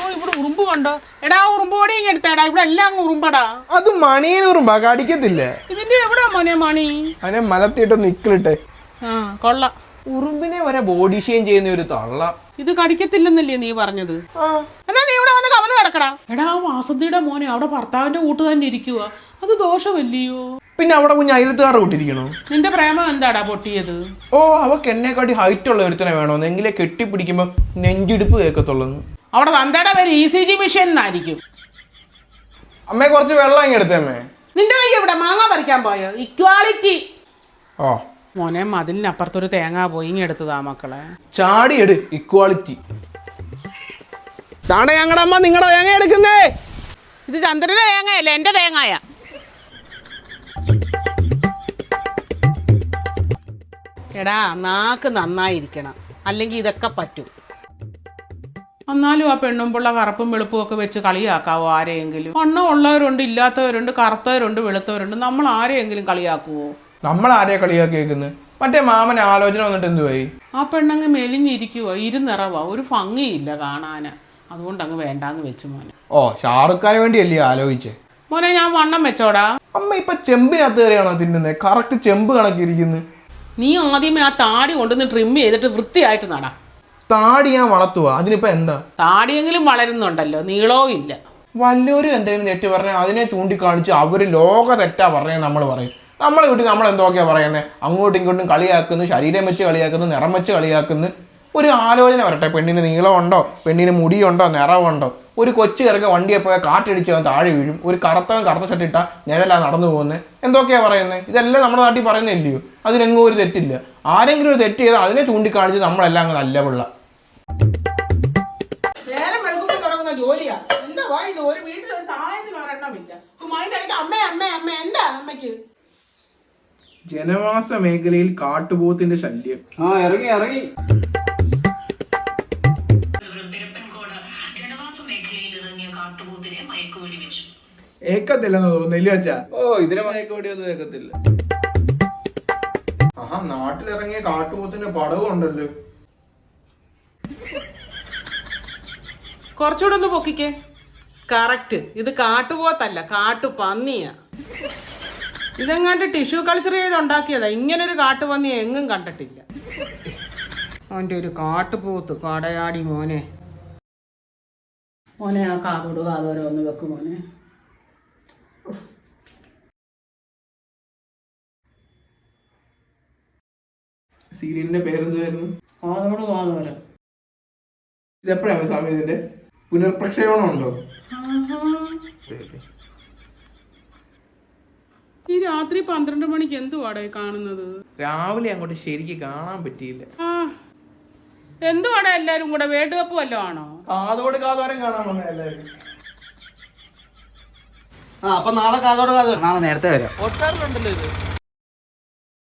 അയ്യോ ഇവിടെ ഉറുമ്പ് കണ്ടോ? എടാ ഉറുമ്പ് പൊടി ഇങ്ങനെ എടുത്താടാ. ഇവിടെ എല്ലാം അങ്ങ് ഉറുമ്പടാ. അത് മണിയനുറുമ്പാ കടിക്കത്തില്ല? ഇതിന്റെ എവിടാ മോനെ മണി? അതിനെ മലത്തിയിട്ട് നിക്കിലിട്ടെ ആ കൊള്ള. ഉറുമ്പിനെ വരെ ബോഡി ഷെയിം ചെയ്യുന്ന ഒരു തള്ള. ഇത് കടിക്കത്തില്ലെന്നല്ലേ നീ പറഞ്ഞത്? എന്നാ നീ ഇവിടെ വന്ന് കവന്ന് കിടക്കടാ. എടാ വാസന്തിയുടെ മോനെ അവിടെ ഭർത്താവിന്റെ കൂട്ട് തന്നെ ഇരിക്കുക അത് ദോഷമല്ലയോ? പിന്നെ അവിടെ കുഞ്ഞ് അയലത്തുകാർ കൂട്ടിരിക്കണോ നിന്റെ പ്രേമം എന്താടാ പൊട്ടിയത്? ഓ അവക്ക് എന്നെക്കാട്ടി ഹൈറ്റ് ഉള്ള ഒരുത്തനെ വേണോന്ന് എങ്കിലേ കെട്ടിപ്പിടിക്കുമ്പോ നെഞ്ചിടിപ്പ് കേൾക്കത്തുള്ളൂ അവിടെ തന്തയുടെ പേര് ഇ സി ജി മെഷീൻ എന്നായിരിക്കും. അമ്മേ കുറച്ച് വെള്ളം ഇങ്ങ് എടുത്തേ അമ്മേ. നിന്റെ കൈ എവിടെ? മാങ്ങ പറിക്കാൻ പോയോ? ഇക്വാളിറ്റി ഓ മോനെ മതിലിനപ്പുറത്തൊരു തേങ്ങ പോയി ഇങ്ങ് എടുത്തതാ മക്കളെ. ചാടി എട് ഇക്വാളിറ്റി താണ ഞങ്ങളുടെ അമ്മ നിങ്ങളുടെ തേങ്ങ എടുക്കുന്നേ. ഇത് ചന്ദ്രന്റെ തേങ്ങയല്ല? എന്റെ തേങ്ങായ. എടാ നാക്ക് നന്നായിരിക്കണം. അല്ലെങ്കിൽ ഇതൊക്കെ പറ്റും. എന്നാലും ആ പെണ്ണും പിള്ള കറുപ്പും വെളുപ്പും ഒക്കെ വെച്ച് കളിയാക്കാവോ ആരെയെങ്കിലും? വണ്ണം ഉള്ളവരുണ്ട് ഇല്ലാത്തവരുണ്ട് കറുത്തവരുണ്ട് വെളുത്തവരുണ്ട്. നമ്മൾ ആരെയെങ്കിലും കളിയാക്കുവോ? നമ്മൾ ആരെ കളിയാക്കി കേൾക്കുന്നത് മറ്റേ മാമൻ ആലോചന വന്നിട്ട് എന്തുവായി ആ പെണ്ണങ്ങ് മെലിഞ്ഞിരിക്കുവോ ഇരുനിറവാ ഒരു ഭംഗിയില്ല കാണാന്. അതുകൊണ്ട് അങ്ങ് വേണ്ടാന്ന് വെച്ചു മോനെ. ഓ ഷാറുഖാന് ഖാന് വേണ്ടിയല്ലേ ആലോചിച്ചേ? മോനെ ഞാൻ വണ്ണം വെച്ചോടാ. അമ്മ ഇപ്പൊ ചെമ്പിനകത്ത് കയറിയാണോ തിന്നുന്നത് കറക്റ്റ് ചെമ്പ് കണക്കിരിക്കുന്നു. നീ ആദ്യമേ ആ താടി കൊണ്ടുവന്ന് ട്രിം ചെയ്തിട്ട് വൃത്തിയായിട്ട് നടാ. താടി ഞാൻ വളർത്തുക. അതിനിപ്പോ എന്താ? താടിയെങ്കിലും വളരുന്നുണ്ടല്ലോ. നീളവും ഇല്ല. വല്ലവരും എന്തെങ്കിലും തെറ്റ് പറഞ്ഞാൽ അതിനെ ചൂണ്ടിക്കാണിച്ച് അവർ ലോക തെറ്റാ പറഞ്ഞത് നമ്മൾ പറയും. നമ്മളെ വീട്ടിൽ നമ്മൾ എന്തൊക്കെയാ പറയുന്നത് അങ്ങോട്ടും ഇങ്ങോട്ടും കളിയാക്കുന്നു ശരീരം വെച്ച് കളിയാക്കുന്നു നിറം വെച്ച് കളിയാക്കുന്നു. ഒരു ആലോചന വരട്ടെ. പെണ്ണിന് നീളമുണ്ടോ? പെണ്ണിന് മുടിയുണ്ടോ? നിറവുണ്ടോ? ഒരു കൊച്ചു കിറക്ക വണ്ടിയെ പോയാൽ കാറ്റടിച്ച് അവൻ താഴെ വീഴും. ഒരു കറുത്തവൻ കറുത്ത ഷർട്ട് ഇട്ടാൽ നിഴലാ നടന്നു പോകുന്നത് എന്തൊക്കെയാ പറയുന്നത് ഇതെല്ലാം നമ്മുടെ നാട്ടിൽ പറയുന്നില്ലയോ? അതിനെങ്ങും ഒരു തെറ്റില്ല. ആരെങ്കിലും ഒരു തെറ്റ് ചെയ്താൽ അതിനെ ചൂണ്ടിക്കാണിച്ച് നമ്മളെല്ലാം അങ്ങ് നല്ല പിള്ള. ജോലിയാ. എന്താ വാ ഇത്? ഒരു വീട്ടിൽ ഒരു സഹായത്തിന് ഒരെണ്ണമില്ല അതിന്റെ ഇടയ്ക്ക് അമ്മ അമ്മ അമ്മ എന്താ അമ്മയ്ക്ക്? ജനവാസ മേഖലയിൽ കാട്ടുപോത്തിന്റെ ശല്യം. ആ ഇറങ്ങി ഇറങ്ങി. ഏക്കത്തില്ലെന്ന് തോന്നുന്നില്ല അച്ഛാ? ഓ ഇതിന് മയക്കോടിയൊന്നും ഏക്കത്തില്ല. ആഹാ നാട്ടിലിറങ്ങിയ കാട്ടുപോത്തിന്റെ പടവും ഉണ്ടല്ലോ കുറച്ചുകൂടെ ഒന്ന് പൊക്കിക്കേ. കറക്റ്റ് ഇത് കാട്ടുപോത്തല്ല കാട്ടുപന്നിയാ ഇതെങ്ങാണ്ട് ടിഷ്യൂ കൾച്ചർ ചെയ്ത് ഉണ്ടാക്കിയതാ. ഇങ്ങനൊരു കാട്ടുപന്നി എങ്ങും കണ്ടിട്ടില്ല. അവന്റെ ഒരു കാട്ടുപോത്ത് കടയാടി മോനെ. മോനെ ആ കാതോട് കാതോരെ ഒന്ന് വെക്കും മോനെ. സീരിയലിന്റെ പേരെന്തുവായിരുന്നു? കാതോട് കാതോര ഇതെപ്പോഴാണ് സ്വാമി ഇതിന്റെ? പുനർപ്രക്ഷേപണം ഉണ്ടോ ഈ രാത്രി പന്ത്രണ്ട് മണിക്ക് എന്തുവാടേ കാണുന്നത്? രാവിലെ അങ്ങോട്ട് ശരിക്ക് കാണാൻ പറ്റിയില്ല. ആ. എന്തുവാടാ എല്ലാരും കൂടെ വേൾഡ് കപ്പ് വല്ലതും ആണോ? കാതോട് കാതോരം കാണാൻ വന്ന എല്ലാവരും ആ അപ്പൊ നാളെ കാതോട് കാതോ നാളെ നേരത്തെ വരാം. ഉണ്ടല്ലോ ഇത്.